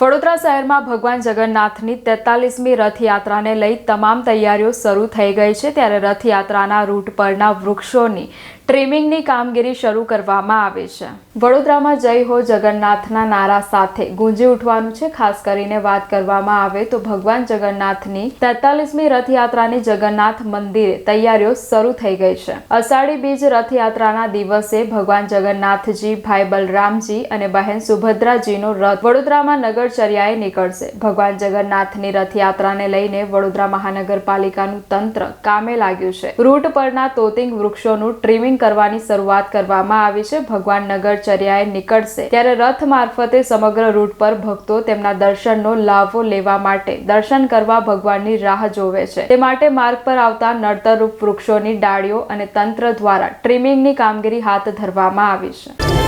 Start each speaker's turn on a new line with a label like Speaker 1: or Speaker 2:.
Speaker 1: વડોદરા શહેરમાં ભગવાન જગન્નાથની તેતાલીસમી રથયાત્રાને લઈ તમામ તૈયારીઓ શરૂ થઈ ગઈ છે, ત્યારે રથયાત્રાના રૂટ પરના વૃક્ષોની ટ્રીમિંગની કામગીરી શરૂ કરવામાં આવી છે. વડોદરામાં જય હો જગન્નાથના નારા સાથે ગુંજી ઉઠવાનું છે. ખાસ કરીને વાત કરવામાં આવે તો ભગવાન જગન્નાથની તેતાલીસમી રથયાત્રાની જગન્નાથ મંદિરે તૈયારીઓ શરૂ થઈ ગઈ છે. અષાઢી બીજ રથયાત્રાના દિવસે ભગવાન જગન્નાથજી, ભાઈ બલરામજી અને બહેન સુભદ્રાજીનો રથ વડોદરામાં નગરચર્યાએ નીકળશે. ભગવાન જગન્નાથની રથયાત્રાને લઈને વડોદરા મહાનગરપાલિકાનું તંત્ર કામે લાગ્યું છે. રૂટ પરના તોતિંગ વૃક્ષોનું ટ્રીમિંગ કરવાની શરૂઆત કરવામાં આવી છે. ભગવાન નગરચર્યાએ નીકળશે ત્યારે રથ મારફતે સમગ્ર રૂટ પર ભક્તો તેમના દર્શનનો લાભો લેવા માટે દર્શન કરવા ભગવાનની રાહ જોવે છે. તે માટે માર્ગ પર આવતા નડતરરૂપ વૃક્ષોની ડાળીઓ અને તંત્ર દ્વારા ટ્રીમિંગની કામગીરી હાથ ધરવામાં આવી છે.